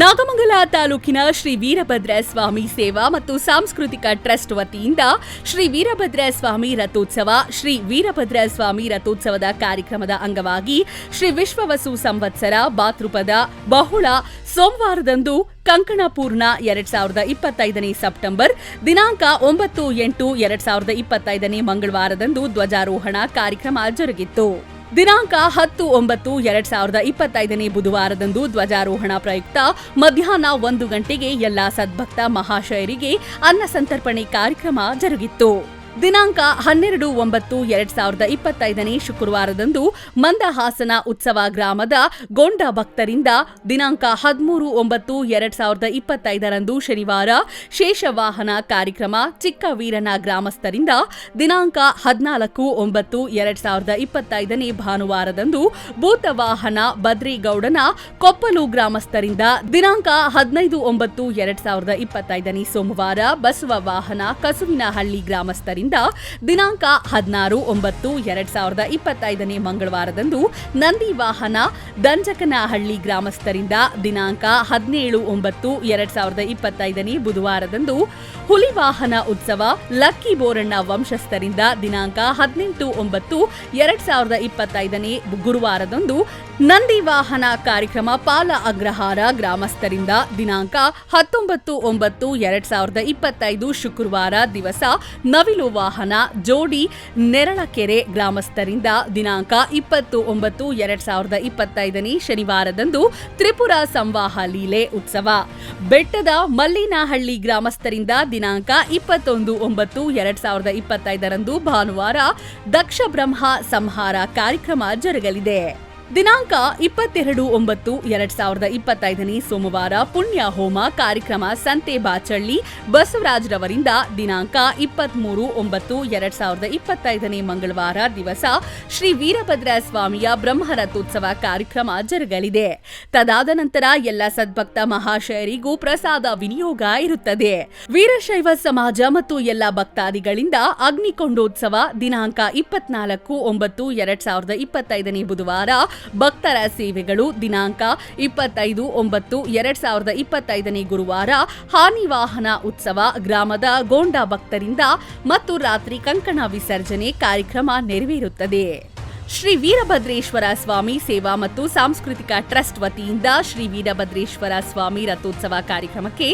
ನಾಗಮಂಗಲ ತಾಲೂಕಿನ ಶ್ರೀ ವೀರಭದ್ರ ಸ್ವಾಮಿ ಸೇವಾ ಮತ್ತು ಸಾಂಸ್ಕೃತಿಕ ಟ್ರಸ್ಟ್ ವತಿಯಿಂದ ಶ್ರೀ ವೀರಭದ್ರ ಸ್ವಾಮಿ ರಥೋತ್ಸವ, ಶ್ರೀ ವೀರಭದ್ರ ಸ್ವಾಮಿ ರಥೋತ್ಸವದ ಕಾರ್ಯಕ್ರಮದ ಅಂಗವಾಗಿ ಶ್ರೀ ವಿಶ್ವವಸು ಸಂವತ್ಸರ ಭಾತೃಪದ ಬಹುಳ ಸೋಮವಾರದಂದು ಕಂಕಣಪೂರ್ಣ ಎರಡ್ ಸಾವಿರದ ಇಪ್ಪತ್ತೈದನೇ ಸೆಪ್ಟೆಂಬರ್, ದಿನಾಂಕ ಒಂಬತ್ತು ಎಂಟು ಎರಡ್ ಸಾವಿರದ ಇಪ್ಪತ್ತೈದನೇ ಮಂಗಳವಾರದಂದು ಧ್ವಜಾರೋಹಣ ಕಾರ್ಯಕ್ರಮ ಜರುಗಿತ್ತು ದಿನಾಂಕ ಹತ್ತು ಒಂಬತ್ತು ಎರಡ್ ಸಾವಿರದ ಇಪ್ಪತ್ತೈದನೇ ಬುಧವಾರದಂದು ಧ್ವಜಾರೋಹಣ ಪ್ರಯುಕ್ತ ಮಧ್ಯಾಹ್ನ ಒಂದು ಗಂಟೆಗೆ ಎಲ್ಲಾ ಸದ್ಭಕ್ತ ಮಹಾಶಯರಿಗೆ ಅನ್ನ ಸಂತರ್ಪಣೆ ಕಾರ್ಯಕ್ರಮ ಜರುಗಿತ್ತು. ದಿನಾಂಕ ಹನ್ನೆರಡು, ಒಂಬತ್ತು, ಎರಡ್ ಸಾವಿರದ ಇಪ್ಪತ್ತೈದನೇ ಶುಕ್ರವಾರದಂದು ಮಂದಹಾಸನ ಉತ್ಸವ ಗ್ರಾಮದ ಗೊಂಡ ಭಕ್ತರಿಂದ ದಿನಾಂಕ ಹದಿಮೂರು, ಒಂಬತ್ತು, ಎರಡ್ ಸಾವಿರದ ಇಪ್ಪತ್ತೈದರಂದು ಶನಿವಾರ ಶೇಷವಾಹನ ಕಾರ್ಯಕ್ರಮ ಚಿಕ್ಕವೀರನ ಗ್ರಾಮಸ್ಥರಿಂದ ದಿನಾಂಕ ಹದಿನಾಲ್ಕು, ಒಂಬತ್ತು, ಎರಡ್ ಸಾವಿರದ ಇಪ್ಪತ್ತೈದನೇ ಭಾನುವಾರದಂದು ಭೂತವಾಹನ ಬದ್ರಿಗೌಡನ ಕೊಪ್ಪಲು ಗ್ರಾಮಸ್ಥರಿಂದ ದಿನಾಂಕ ಹದಿನೈದು, ಒಂಬತ್ತು, ಎರಡ್ ಸಾವಿರದ ಇಪ್ಪತ್ತೈದನೇ ಸೋಮವಾರ ಬಸವ ವಾಹನ ಕಸುವಿನಹಳ್ಳಿ ಗ್ರಾಮಸ್ಥರಿಂದ ದಿನಾಂಕ ಹದಿನಾರು, ಒಂಬತ್ತು, ಎರಡ್ ಸಾವಿರದ ಇಪ್ಪತ್ತೈದನೇ ಮಂಗಳವಾರದಂದು ನಂದಿ ವಾಹನ ದಂಜಕನಹಳ್ಳಿ ಗ್ರಾಮಸ್ಥರಿಂದ ದಿನಾಂಕ ಹದಿನೇಳು, ಒಂಬತ್ತು, ಎರಡ್ ಸಾವಿರದ ಇಪ್ಪತ್ತೈದನೇ ಬುಧವಾರದಂದು ಹುಲಿ ವಾಹನ ಉತ್ಸವ ಲಕ್ಕಿ ಬೋರಣ್ಣ ವಂಶಸ್ಥರಿಂದ ದಿನಾಂಕ ಹದಿನೆಂಟು, ಒಂಬತ್ತು, ಎರಡ್ ಸಾವಿರದ ಇಪ್ಪತ್ತೈದನೇ ಗುರುವಾರದಂದು ನಂದಿ ವಾಹನ ಕಾರ್ಯಕ್ರಮ ಪಾಲ ಅಗ್ರಹಾರ ಗ್ರಾಮಸ್ಥರಿಂದ ದಿನಾಂಕ ಹತ್ತೊಂಬತ್ತು, ಒಂಬತ್ತು, ಎರಡ್ ಸಾವಿರದ ಇಪ್ಪತ್ತೈದು ಶುಕ್ರವಾರ ದಿವಸ ನವಿಲು ವಾಹನ ಜೋಡಿ ನೆರಳಕೆರೆ ಗ್ರಾಮಸ್ಥರಿಂದ ದಿನಾಂಕ ಇಪ್ಪತ್ತು ಒಂಬತ್ತು ಎರಡ್ ಸಾವಿರದ ಇಪ್ಪತ್ತೈದನೇ ಶನಿವಾರದಂದು ತ್ರಿಪುರ ಸಂವಾಹ ಲೀಲೆ ಉತ್ಸವ. ಬೆಟ್ಟದ ಮಲ್ಲಿನಹಳ್ಳಿ ಗ್ರಾಮಸ್ಥರಿಂದ ದಿನಾಂಕ ಇಪ್ಪತ್ತೊಂದು ಒಂಬತ್ತು ಎರಡ್ ಸಾವಿರದ ಇಪ್ಪತ್ತೈದರಂದು ಭಾನುವಾರ ದಕ್ಷ ಬ್ರಹ್ಮ ಸಂಹಾರ ಕಾರ್ಯಕ್ರಮ ಜರುಗಲಿದೆ. ದಿನಾಂಕ ಇಪ್ಪತ್ತೆರಡು ಒಂಬತ್ತು ಎರಡ್ ಸಾವಿರದ ಇಪ್ಪತ್ತೈದನೇ ಸೋಮವಾರ ಪುಣ್ಯ ಹೋಮ ಕಾರ್ಯಕ್ರಮ ಸಂತೆ ಬಾಚಳ್ಳಿ ಬಸವರಾಜ್ರವರಿಂದ ದಿನಾಂಕ ಇಪ್ಪತ್ಮೂರು ಒಂಬತ್ತು ಎರಡ್ ಸಾವಿರದ ಇಪ್ಪತ್ತೈದನೇ ಮಂಗಳವಾರ ದಿವಸ ಶ್ರೀ ವೀರಭದ್ರ ಸ್ವಾಮಿಯ ಬ್ರಹ್ಮರಥೋತ್ಸವ ಕಾರ್ಯಕ್ರಮ ಜರುಗಲಿದೆ. ತದಾದ ನಂತರ ಎಲ್ಲ ಸದ್ಭಕ್ತ ಮಹಾಶಯರಿಗೂ ಪ್ರಸಾದ ವಿನಿಯೋಗ ಇರುತ್ತದೆ. ವೀರಶೈವ ಸಮಾಜ ಮತ್ತು ಎಲ್ಲ ಭಕ್ತಾದಿಗಳಿಂದ ಅಗ್ನಿಕೊಂಡೋತ್ಸವ ದಿನಾಂಕ ಇಪ್ಪತ್ನಾಲ್ಕು ಒಂಬತ್ತು ಎರಡ್ ಸಾವಿರದ ಇಪ್ಪತ್ತೈದನೇ ಬುಧವಾರ ಭಕ್ತರ ಸೇವೆಗಳು ದಿನಾಂಕ ಇಪ್ಪತ್ತೈದು ಒಂಬತ್ತು ಎರಡ್ ಸಾವಿರದ ಇಪ್ಪತ್ತೈದನೇ ಗುರುವಾರ ಹಾನಿ ವಾಹನ ಉತ್ಸವ ಗ್ರಾಮದ ಗೋಂಡ ಭಕ್ತರಿಂದ ಮತ್ತು ರಾತ್ರಿ ಕಂಕಣ ವಿಸರ್ಜನೆ ಕಾರ್ಯಕ್ರಮ ನೆರವೇರುತ್ತದೆ. ಶ್ರೀ ವೀರಭದ್ರೇಶ್ವರ ಸ್ವಾಮಿ ಸೇವಾ ಮತ್ತು ಸಾಂಸ್ಕೃತಿಕ ಟ್ರಸ್ಟ್ ವತಿಯಿಂದ ಶ್ರೀ ವೀರಭದ್ರೇಶ್ವರ ಸ್ವಾಮಿ ರಥೋತ್ಸವ ಕಾರ್ಯಕ್ರಮಕ್ಕೆ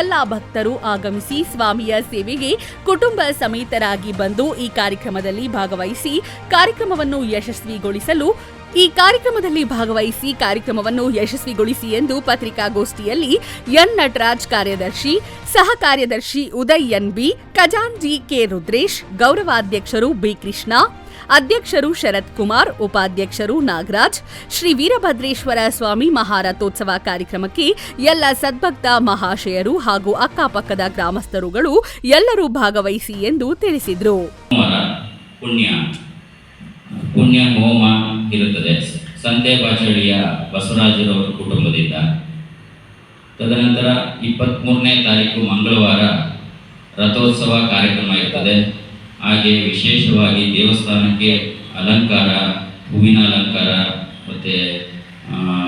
ಎಲ್ಲ ಭಕ್ತರು ಆಗಮಿಸಿ ಸ್ವಾಮಿಯ ಸೇವೆಗೆ ಕುಟುಂಬ ಸಮೇತರಾಗಿ ಬಂದು ಈ ಕಾರ್ಯಕ್ರಮದಲ್ಲಿ ಭಾಗವಹಿಸಿ ಕಾರ್ಯಕ್ರಮವನ್ನು ಯಶಸ್ವಿಗೊಳಿಸಲು ಈ ಕಾರ್ಯಕ್ರಮದಲ್ಲಿ ಭಾಗವಹಿಸಿ ಕಾರ್ಯಕ್ರಮವನ್ನು ಯಶಸ್ವಿಗೊಳಿಸಿ ಎಂದು ಪತ್ರಿಕಾಗೋಷ್ಠಿಯಲ್ಲಿ ಎನ್ ನಟರಾಜ್ ಕಾರ್ಯದರ್ಶಿ, ಸಹ ಕಾರ್ಯದರ್ಶಿ ಉದಯ್ ಎನ್ ಬಿ ಖಜಾಂಜಿ ಕೆ ರುದ್ರೇಶ್, ಗೌರವಾಧ್ಯಕ್ಷರು ಬಿ ಕೃಷ್ಣ, ಅಧ್ಯಕ್ಷರು ಶರತ್ ಕುಮಾರ್, ಉಪಾಧ್ಯಕ್ಷರು ನಾಗರಾಜ್, ಶ್ರೀ ವೀರಭದ್ರೇಶ್ವರ ಸ್ವಾಮಿ ಮಹಾರಥೋತ್ಸವ ಕಾರ್ಯಕ್ರಮಕ್ಕೆ ಎಲ್ಲ ಸದ್ಭಕ್ತ ಮಹಾಶಯರು ಹಾಗೂ ಅಕ್ಕಪಕ್ಕದ ಗ್ರಾಮಸ್ಥರುಗಳು ಎಲ್ಲರೂ ಭಾಗವಹಿಸಿ ಎಂದು ತಿಳಿಸಿದರು. ಪುಣ್ಯ ಪುಣ್ಯ ಹೋಮ ಇರುತ್ತದೆ ಸಂತೆ ಬಾಚಳಿಯ ಬಸವರಾಜರವರ ಕುಟುಂಬದಿಂದ. ತದನಂತರ ಇಪ್ಪತ್ತ್ಮೂರನೇ ತಾರೀಕು ಮಂಗಳವಾರ ರಥೋತ್ಸವ ಕಾರ್ಯಕ್ರಮ ಇರ್ತದೆ. ಹಾಗೆ ವಿಶೇಷವಾಗಿ ದೇವಸ್ಥಾನಕ್ಕೆ ಅಲಂಕಾರ, ಹೂವಿನ ಅಲಂಕಾರ ಮತ್ತು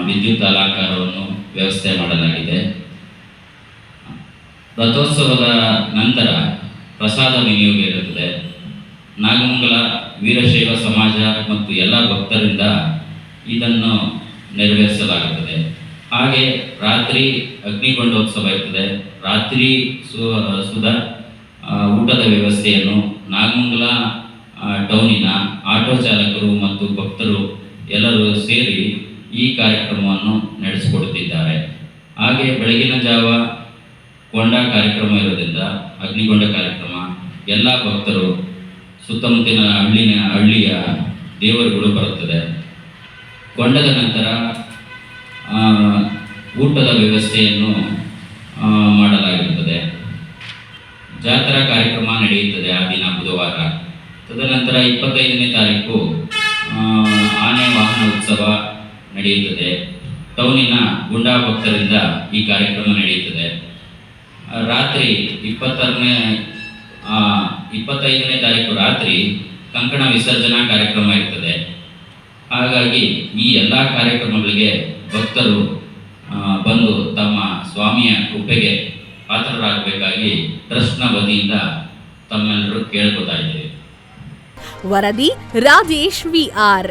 ವಿದ್ಯುತ್ ಅಲಂಕಾರವನ್ನು ವ್ಯವಸ್ಥೆ ಮಾಡಲಾಗಿದೆ. ರಥೋತ್ಸವದ ನಂತರ ಪ್ರಸಾದ ವಿನಿಯೋಗ ಇರುತ್ತದೆ. ನಾಗಮಂಗಲ ವೀರಶೈವ ಸಮಾಜ ಮತ್ತು ಎಲ್ಲ ಭಕ್ತರಿಂದ ಇದನ್ನು ನೆರವೇರಿಸಲಾಗುತ್ತದೆ. ಹಾಗೆ ರಾತ್ರಿ ಅಗ್ನಿಗೊಂಡೋತ್ಸವ ಇರ್ತದೆ. ರಾತ್ರಿ ಸು ಸುಧಾ ಊಟದ ವ್ಯವಸ್ಥೆಯನ್ನು ನಾಗಮಂಗಲ ಟೌನಿನ ಆಟೋ ಚಾಲಕರು ಮತ್ತು ಭಕ್ತರು ಎಲ್ಲರೂ ಸೇರಿ ಈ ಕಾರ್ಯಕ್ರಮವನ್ನು ನಡೆಸಿಕೊಡುತ್ತಿದ್ದಾರೆ. ಹಾಗೆ ಬೆಳಗಿನ ಜಾವ ಕೊಂಡ ಕಾರ್ಯಕ್ರಮ ಇರೋದ್ರಿಂದ ಅಗ್ನಿಗೊಂಡ ಕಾರ್ಯಕ್ರಮ, ಎಲ್ಲ ಭಕ್ತರು ಸುತ್ತಮುತ್ತಲಿನ ಹಳ್ಳಿನ ಹಳ್ಳಿಯ ದೇವರುಗಳು ಬರುತ್ತದೆ. ಕೊಂಡದ ನಂತರ ಊಟದ ವ್ಯವಸ್ಥೆಯನ್ನು ಮಾಡಲಾಗಿರುತ್ತದೆ ಜಾತ್ರಾ ಕಾರ್ಯಕ್ರಮ ನಡೆಯುತ್ತದೆ ಆ ದಿನ ಬುಧವಾರ. ತದನಂತರ ಇಪ್ಪತ್ತೈದನೇ ತಾರೀಕು ಆನೆ ವಾಹನ ಉತ್ಸವ ನಡೆಯುತ್ತದೆ. ಟೌನಿನ ಗುಂಡಾ ಭಕ್ತರಿಂದ ಈ ಕಾರ್ಯಕ್ರಮ ನಡೆಯುತ್ತದೆ. ರಾತ್ರಿ ಇಪ್ಪತ್ತರನೇ ಇಪ್ಪತ್ತೈದನೇ ತಾರೀಕು ರಾತ್ರಿ ಕಂಕಣ ವಿಸರ್ಜನಾ ಕಾರ್ಯಕ್ರಮ ಇರ್ತದೆ. ಹಾಗಾಗಿ ಈ ಎಲ್ಲ ಕಾರ್ಯಕ್ರಮಗಳಿಗೆ ಭಕ್ತರು ಬಂದು ತಮ್ಮ ಸ್ವಾಮಿಯ ಕೃಪೆಗೆ ಪಾತ್ರರಾಗಬೇಕಾಗಿ ಟ್ರಸ್ಟ್ನ ವತಿಯಿಂದ ತಮ್ಮೆಲ್ಲರೂ ಕೇಳ್ಕೊತಾ ಇದ್ದೇವೆ. ವರದಿ Rajesh V R V R